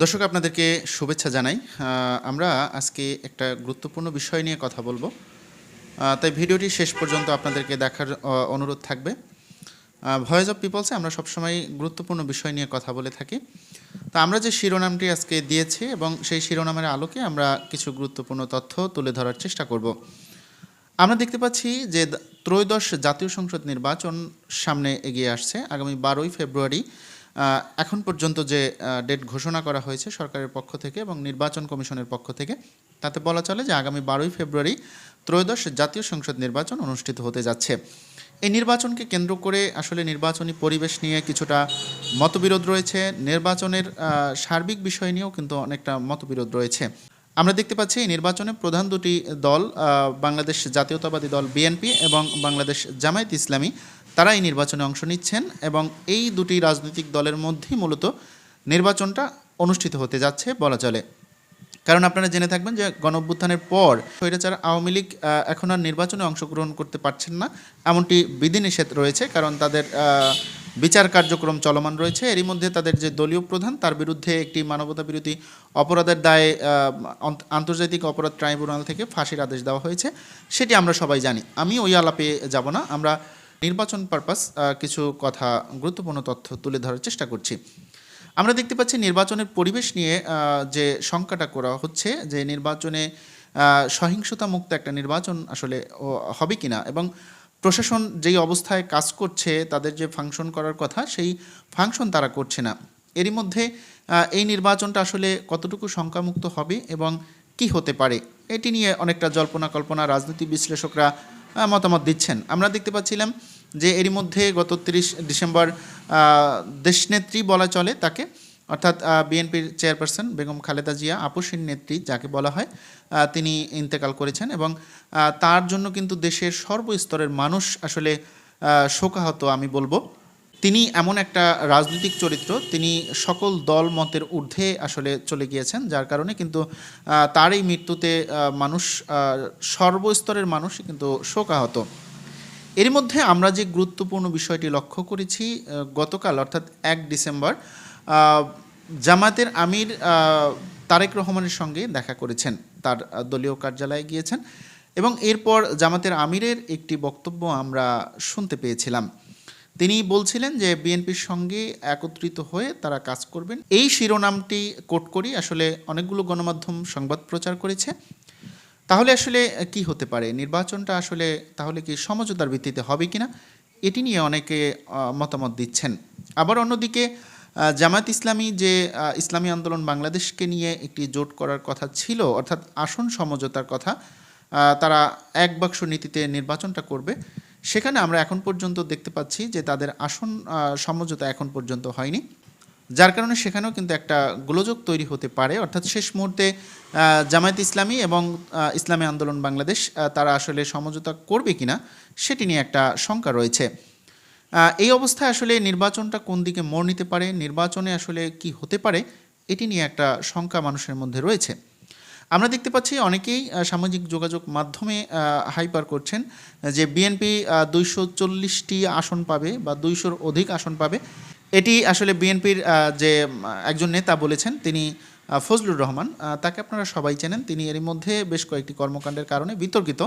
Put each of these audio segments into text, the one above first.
দর্শক, আপনাদেরকে শুভেচ্ছা জানাই। আমরা আজকে একটা গুরুত্বপূর্ণ বিষয় নিয়ে কথা বলব। তাই ভিডিওটি শেষ পর্যন্ত আপনাদেরকে দেখার অনুরোধ থাকবে। ভয়েস অফ পিপলসে আমরা সবসময় গুরুত্বপূর্ণ বিষয় নিয়ে কথা বলে থাকি। তো আমরা যে শিরোনামটি আজকে দিয়েছি এবং সেই শিরোনামের আলোকে আমরা কিছু গুরুত্বপূর্ণ তথ্য তুলে ধরার চেষ্টা করব। আমরা দেখতে পাচ্ছি যে ত্রয়োদশ জাতীয় সংসদ নির্বাচন সামনে এগিয়ে আসছে। আগামী বারোই ফেব্রুয়ারি এখন পর্যন্ত যে ডেট ঘোষণা করা হয়েছে সরকারের পক্ষ থেকে এবং নির্বাচন কমিশনের পক্ষ থেকে, তাতে বলা চলে যে আগামী বারোই ফেব্রুয়ারি ত্রয়োদশ জাতীয় সংসদ নির্বাচন অনুষ্ঠিত হতে যাচ্ছে। এই নির্বাচনকে কেন্দ্র করে আসলে নির্বাচনী পরিবেশ নিয়ে কিছুটা মতবিরোধ রয়েছে। নির্বাচনের সার্বিক বিষয় নিয়েও কিন্তু অনেকটা মতবিরোধ রয়েছে। আমরা দেখতে পাচ্ছি এই নির্বাচনে প্রধান দুটি দল বাংলাদেশ জাতীয়তাবাদী দল বিএনপি এবং বাংলাদেশ জামায়াত ইসলামী তারা এই নির্বাচনে অংশ নিচ্ছেন এবং এই দুটি রাজনৈতিক দলের মধ্যেই মূলত নির্বাচনটা অনুষ্ঠিত হতে যাচ্ছে বলা চলে। কারণ আপনারা জেনে থাকবেন যে গণ অভ্যুত্থানের পর স্বৈরাচার আওয়ামী লীগ এখন আর নির্বাচনে অংশগ্রহণ করতে পারছেন না। এমনটি বিধিনিষেধ রয়েছে কারণ তাদের বিচার কার্যক্রম চলমান রয়েছে। এরই মধ্যে তাদের যে দলীয় প্রধান, তার বিরুদ্ধে একটি মানবতা বিরোধী অপরাধের দায়ে আন্তর্জাতিক অপরাধ ট্রাইব্যুনাল থেকে ফাঁসির আদেশ দেওয়া হয়েছে। সেটি আমরা সবাই জানি। আমি ওই আলাপে যাব না। আমরা নির্বাচন পারপাস কিছু কথা, গুরুত্বপূর্ণ তথ্য তুলে ধরার চেষ্টা করছি। আমরা দেখতে পাচ্ছি নির্বাচনের পরিবেশ নিয়ে যে শঙ্কাটা করা হচ্ছে, যে নির্বাচনে সহিংসতা মুক্ত একটা নির্বাচন আসলে হবে কিনা এবং প্রশাসন যেই অবস্থায় কাজ করছে, তাদের যে ফাংশন করার কথা, সেই ফাংশন তারা করছে না। এরই মধ্যে এই নির্বাচনটা আসলে কতটুকু শঙ্কামুক্ত হবে এবং কি হতে পারে, এটি নিয়ে অনেকটা জল্পনা কল্পনা রাজনীতি বিশ্লেষকরা মতামত দিচ্ছেন। আমরা দেখতে পাচ্ছিলাম যে এরই মধ্যে গত তিরিশ ডিসেম্বর দেশনেত্রী বলা চলে তাকে, অর্থাৎ বিএনপির চেয়ারপারসন বেগম খালেদা জিয়া, আপসীন নেত্রী যাকে বলা হয় তিনি ইন্তেকাল করেছেন এবং তার জন্য কিন্তু দেশের সর্বস্তরের মানুষ আসলে শোকাহত আমি বলব। তিনি এমন একটা রাজনৈতিক চরিত্র, তিনি সকল দল মতের ঊর্ধ্বে আসলে চলে গিয়েছেন, যার কারণে কিন্তু তার এই মৃত্যুতে মানুষ সর্বস্তরের মানুষ কিন্তু শোকাহত। এর মধ্যে আমরা যে গুরুত্বপূর্ণ বিষয়টি লক্ষ্য করেছি গতকাল অর্থাৎ এক ডিসেম্বর জামাতের আমির তারেক রহমানের সঙ্গে দেখা করেছেন। তার দলীয় কার্যালয়ে গিয়েছেন এবং এরপর জামাতের আমিরের একটি বক্তব্য আমরা শুনতে পেয়েছিলাম। তিনি বলছিলেন যে বিএনপির সঙ্গে একত্রিত হয়ে তারা কাজ করবেন। এই শিরোনামটি কোট করি আসলে অনেকগুলো গণমাধ্যম সংবাদ প্রচার করেছে। তাহলে আসলে কি হতে পারে? নির্বাচনটা আসলে তাহলে কি সমঝোতার ভিত্তিতে হবে কিনা? এটি নিয়ে অনেকে মতামত দিচ্ছেন। আবার অন্যদিকে জামায়াত ইসলামী যে ইসলামী আন্দোলন বাংলাদেশকে নিয়ে একটি জোট করার কথা ছিল, অর্থাৎ আসন সমঝোতার কথা তারা এক বাক্স নীতিতে নির্বাচনটা করবে, সেখানে আমরা এখন পর্যন্ত দেখতে পাচ্ছি যে তাদের আসন সমঝোতা এখন পর্যন্ত হয়নি। যার কারণে সেখানেও কিন্তু একটা গোলযোগ তৈরি হতে পারে। অর্থাৎ শেষ মুহূর্তে জামায়াত ইসলামী এবং ইসলামী আন্দোলন বাংলাদেশ তারা আসলে সমঝোতা করবে কিনা সেটি নিয়ে একটা শঙ্কা রয়েছে। এই অবস্থায় আসলে নির্বাচনটা কোন দিকে মোড় নিতে পারে, নির্বাচনে আসলে কি হতে পারে, এটি নিয়ে একটা শঙ্কা মানুষের মধ্যে রয়েছে। আমরা দেখতে পাচ্ছি অনেকেই সামাজিক যোগাযোগ মাধ্যমে হাইপার করছেন যে বিএনপি দুইশো চল্লিশটি আসন পাবে বা দুইশোর অধিক আসন পাবে। এটি আসলে বিএনপির যে একজন নেতা বলেছেন, তিনি ফজলুর রহমান। তাকে আপনারা সবাই চেনেন। তিনি এর মধ্যে বেশ কয়েকটি কর্মকাণ্ডের কারণে বিতর্কিত।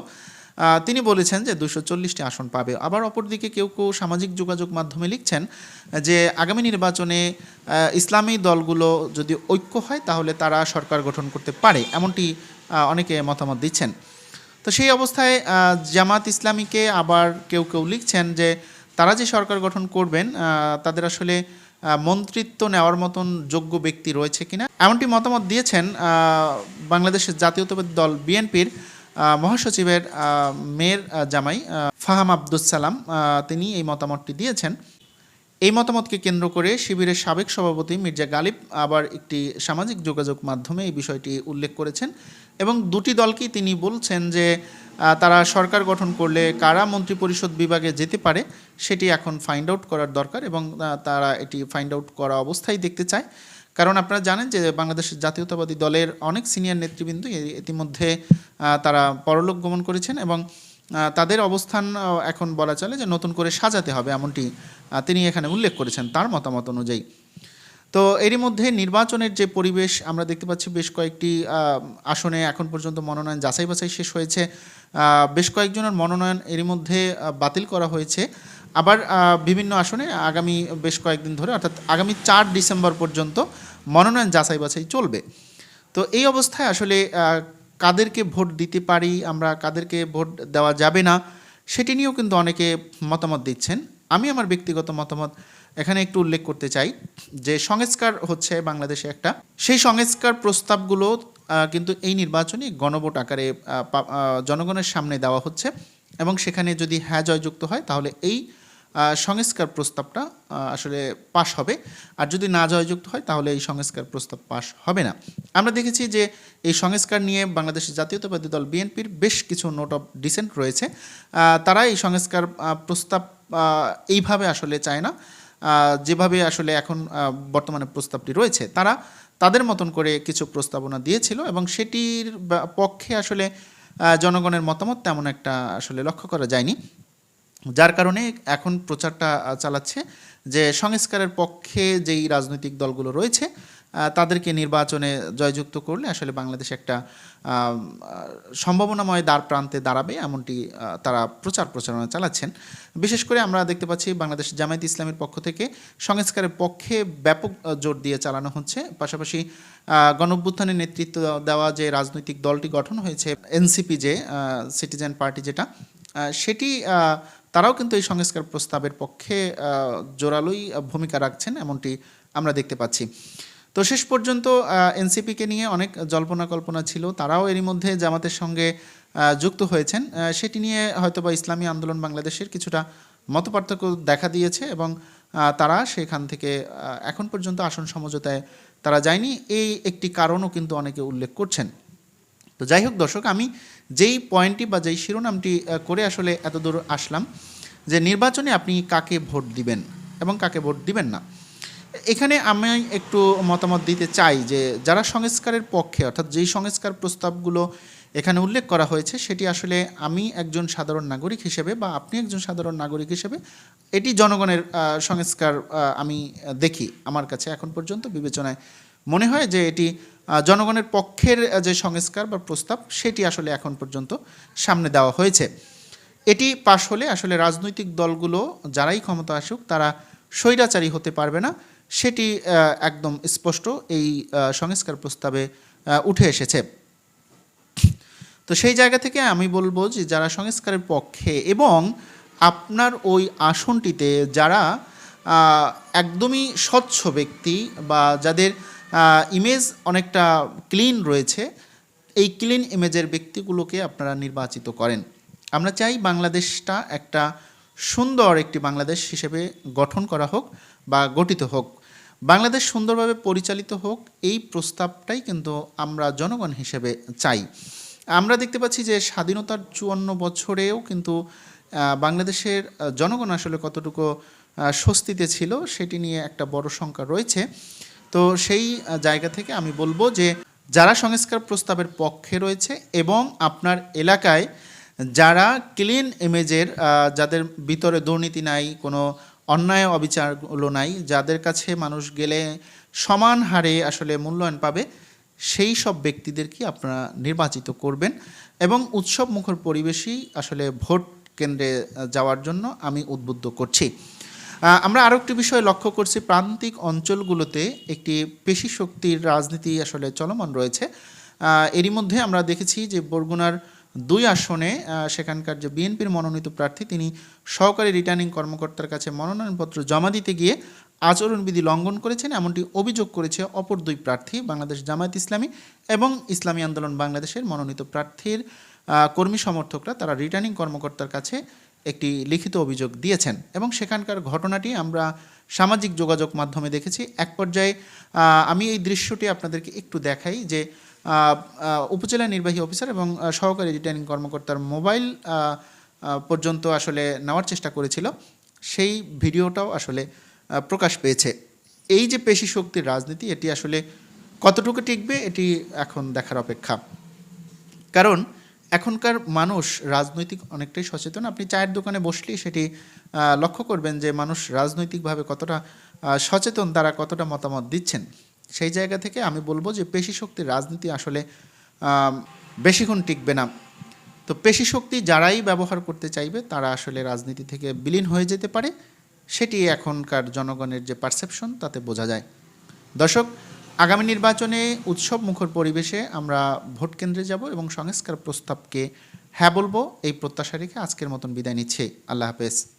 তিনি বলেছেন যে দুশো চল্লিশটি আসন পাবে। আবার অপরদিকে কেউ কেউ সামাজিক যোগাযোগ মাধ্যমে লিখছেন যে, আগামী নির্বাচনে ইসলামী দলগুলো যদি ঐক্য হয়, তাহলে তারা সরকার গঠন করতে পারে, এমনটি অনেকে মতামত দিচ্ছেন। তো সেই অবস্থায় জামাত ইসলামীকে আবার কেউ কেউ লিখছেন যে তারা যে সরকার গঠন করবেন তাদের আসলে মন্ত্রিত্ব নেওয়ার মতন যোগ্য ব্যক্তি রয়েছে কিনা? এমনটি মতামত দিয়েছেন বাংলাদেশের জাতীয়তাবাদী দল বিএনপির মহাসচিবের মেয়ের জামাই ফাহাম আব্দুস সালাম। আহ, তিনি এই মতামতটি দিয়েছেন। এই মতামতকে কেন্দ্র করে শিবিরের সাবেক সভাপতি মির্জা গালিব আবার একটি সামাজিক যোগাযোগ মাধ্যমে এই বিষয়টি উল্লেখ করেছেন এবং দুটি দলকেই তিনি বলছেন যে তারা সরকার গঠন করলে কারা মন্ত্রিপরিষদ বিভাগে যেতে পারে সেটি এখন ফাইন্ড আউট করার দরকার এবং তারা এটি ফাইন্ড আউট করা অবস্থায় দেখতে চায়। কারণ আপনারা জানেন যে বাংলাদেশের জাতীয়তাবাদী দলের অনেক সিনিয়র নেতৃবৃন্দ ইতিমধ্যে তারা পরলোক গমন করেছেন এবং তাদের অবস্থান এখন বলা চলে যে নতুন করে সাজাতে হবে এমনটি তিনি এখানে উল্লেখ করেছেন তার মতামত অনুযায়ী। তো এরই মধ্যে নির্বাচনের যে পরিবেশ, আমরা দেখতে পাচ্ছি বেশ কয়েকটি আসনে এখন পর্যন্ত মনোনয়ন যাচাই বাছাই শেষ হয়েছে। বেশ কয়েকজনের মনোনয়ন এরই মধ্যে বাতিল করা হয়েছে। আবার বিভিন্ন আসনে আগামী বেশ কয়েকদিন ধরে, অর্থাৎ আগামী চার ডিসেম্বর পর্যন্ত মনোনয়ন যাচাই বাছাই চলবে। তো এই অবস্থায় আসলে কাদেরকে ভোট দিতে পারি, আমরা কাদেরকে ভোট দেওয়া যাবে না, সেটি নিয়েও কিন্তু অনেকে মতামত দিচ্ছেন। আমি আমার ব্যক্তিগত মতামত এখানে একটু উল্লেখ করতে চাই যে সংস্কার হচ্ছে বাংলাদেশে একটা। সেই সংস্কার প্রস্তাবগুলো কিন্তু এই নির্বাচনে গণভোট আকারে জনগণের সামনে দেওয়া হচ্ছে এবং সেখানে যদি হ্যাঁ জয়যুক্ত হয়, তাহলে এই সংস্কার প্রস্তাবটা আসলে পাশ হবে। আর যদি না জয়যুক্ত হয়, তাহলে এই সংস্কার প্রস্তাব পাশ হবে না। আমরা দেখেছি যে এই সংস্কার নিয়ে বাংলাদেশের জাতীয়তাবাদী দল বিএনপির বেশ কিছু নোট অফ ডিসেন্ট রয়েছে। তারা এই সংস্কার প্রস্তাব এইভাবে আসলে চায় না। যেভাবে আসলে এখন বর্তমানে প্রস্তাবটি রয়েছে, তারা তাদের মতন করে কিছু প্রস্তাবনা দিয়েছিল এবং সেটির পক্ষে আসলে জনগণের মতামত তেমন একটা আসলে লক্ষ্য করা যায়নি। যার কারণে এখন প্রচারটা চালাচ্ছে যে সংস্কারের পক্ষে যেই রাজনৈতিক দলগুলো রয়েছে তাদেরকে নির্বাচনে জয়যুক্ত করলে আসলে বাংলাদেশ একটা সম্ভাবনাময় দ্বার প্রান্তে দাঁড়াবে এমনটি তারা প্রচার প্রচারণা চালাচ্ছেন। বিশেষ করে আমরা দেখতে পাচ্ছি বাংলাদেশ জামায়াত ইসলামের পক্ষ থেকে সংস্কারের পক্ষে ব্যাপক জোর দিয়ে চালানো হচ্ছে। পাশাপাশি গণভ্যুত্থানের নেতৃত্ব দেওয়া যে রাজনৈতিক দলটি গঠন হয়েছে, এনসিপি যে সিটিজেন পার্টি যেটা সেটি তারাও কিন্তু এই সংস্কার প্রস্তাবের পক্ষে জোরালোই ভূমিকা রাখছেন এমনটি আমরা দেখতে পাচ্ছি। তো শেষ পর্যন্ত এনসিপিকে নিয়ে অনেক জল্পনা কল্পনা ছিল। তারাও এরই মধ্যে জামাতের সঙ্গে যুক্ত হয়েছেন। সেটি নিয়ে হয়তোবা ইসলামী আন্দোলন বাংলাদেশের কিছুটা মতপার্থক্য দেখা দিয়েছে এবং তারা সেখান থেকে এখন পর্যন্ত আসন সমঝোতায় তারা যায়নি। এই একটি কারণও কিন্তু অনেকে উল্লেখ করছেন। তো যাই হোক দর্শক, আমি যেই পয়েন্টটি বা যেই শিরোনামটি করে আসলে এতদূর আসলাম যে নির্বাচনে আপনি কাকে ভোট দিবেন এবং কাকে ভোট দিবেন না। এখানে আমি একটু মতামত দিতে চাই যে যারা সংস্কারের পক্ষে, অর্থাৎ যেই সংস্কার প্রস্তাবগুলো এখানে উল্লেখ করা হয়েছে, সেটি আসলে আমি একজন সাধারণ নাগরিক হিসেবে বা আপনি একজন সাধারণ নাগরিক হিসেবে, এটি জনগণের সংস্কার আমি দেখি আমার কাছে এখন পর্যন্ত বিবেচনায় মনে হয় যে এটি জনগণের পক্ষের যে সংস্কার বা প্রস্তাব, সেটি আসলে এখন পর্যন্ত সামনে দেওয়া হয়েছে। এটি পাশ হলে আসলে রাজনৈতিক দলগুলো যারাই ক্ষমতা আসুক, তারা স্বৈরাচারী হতে পারবে না। সেটি একদম স্পষ্ট এই সংস্কার প্রস্তাবে উঠে এসেছে। তো সেই জায়গা থেকে আমি বলব যে যারা সংস্কারের পক্ষে এবং আপনার ওই আসনটিতে যারা একদমই স্বচ্ছ ব্যক্তি বা যাদের ইমেজ অনেকটা ক্লিন রয়েছে। এই ক্লিন ইমেজের ব্যক্তিগুলোকে আপনারা নির্বাচিত করেন। আমরা চাই বাংলাদেশটা একটা সুন্দর একটি বাংলাদেশ হিসেবে গঠন করা হোক বা গঠিত হোক। বাংলাদেশ সুন্দরভাবে পরিচালিত হোক, এই প্রস্তাবটাই কিন্তু আমরা জনগণ হিসেবে চাই। আমরা দেখতে পাচ্ছি যে স্বাধীনতার চুয়ান্ন বছরেও কিন্তু বাংলাদেশের জনগণ আসলে কতটুকু স্বস্তিতে ছিল, সেটি নিয়ে একটা বড় সংখ্যা রয়েছে। তো সেই জায়গা থেকে আমি বলব যে যারা সংস্কার প্রস্তাবের পক্ষে রয়েছে এবং আপনার এলাকায় যারা ক্লিন ইমেজের যাদের ভিতরে দুর্নীতি নাই, কোনো অন্যায় অবিচারগুলো নাই, যাদের কাছে মানুষ গেলে সমান হারে আসলে মূল্যায়ন পাবে, সেই সব ব্যক্তিদেরকে আপনারা নির্বাচিত করবেন? এবং উৎসব মুখর পরিবেশই আসলে ভোট কেন্দ্রে যাওয়ার জন্য আমি উদ্বুদ্ধ করছি। আমরা আরও একটি বিষয় লক্ষ্য করছি, প্রান্তিক অঞ্চলগুলোতে একটি পেশি শক্তির রাজনীতি আসলে চলমান রয়েছে। এরই মধ্যে আমরা দেখেছি যে বরগুনার দুই আসনে সেখানকার যে বিএনপির মনোনীত প্রার্থী, তিনি সহকারী রিটার্নিং কর্মকর্তার কাছে মনোনয়নপত্র জমা দিতে গিয়ে আচরণবিধি লঙ্ঘন করেছেন, এমনটি অভিযোগ করেছে অপর দুই প্রার্থী, বাংলাদেশ জামায়াত ইসলামী এবং ইসলামী আন্দোলন বাংলাদেশের মনোনীত প্রার্থীর কর্মী সমর্থকরা। তারা রিটার্নিং কর্মকর্তার কাছে একটি লিখিত অভিযোগ দিয়েছেন এবং সেখানকার ঘটনাটি আমরা সামাজিক যোগাযোগ মাধ্যমে দেখেছি। এক পর্যায়ে আমি এই দৃশ্যটি আপনাদেরকে একটু দেখাই যে উপজেলা নির্বাহী অফিসার এবং সহকারী রিটার্নিং কর্মকর্তার মোবাইল পর্যন্ত আসলে নেওয়ার চেষ্টা করেছিল। সেই ভিডিওটাও আসলে প্রকাশ পেয়েছে। এই যে পেশি শক্তির রাজনীতি, এটি আসলে কতটুকু টিকবে, এটি এখন দেখার অপেক্ষা। কারণ এখনকার মানুষ রাজনৈতিক অনেকটাই সচেতন। আপনি চায়ের দোকানে বসলেই সেটি লক্ষ্য করবেন যে মানুষ রাজনৈতিকভাবে কতটা সচেতন, তারা কতটা মতামত দিচ্ছেন। সেই জায়গা থেকে আমি বলব যে পেশি শক্তির রাজনীতি আসলে বেশিক্ষণ টিকবে না। তো পেশি শক্তি যারাই ব্যবহার করতে চাইবে, তারা আসলে রাজনীতি থেকে বিলীন হয়ে যেতে পারে। সেটি এখনকার জনগণের যে পারসেপশন, তাতে বোঝা যায়। দর্শক আগামী নির্বাচনে উৎসব মুখর পরিবেশে আমরা ভোট কেন্দ্রে যাব এবং সংস্কার প্রস্তাবকে হ্যাঁ বলব, এই প্রত্যাশা রেখে আজকের মতন বিদায় নিচ্ছে। আল্লাহ হাফেজ।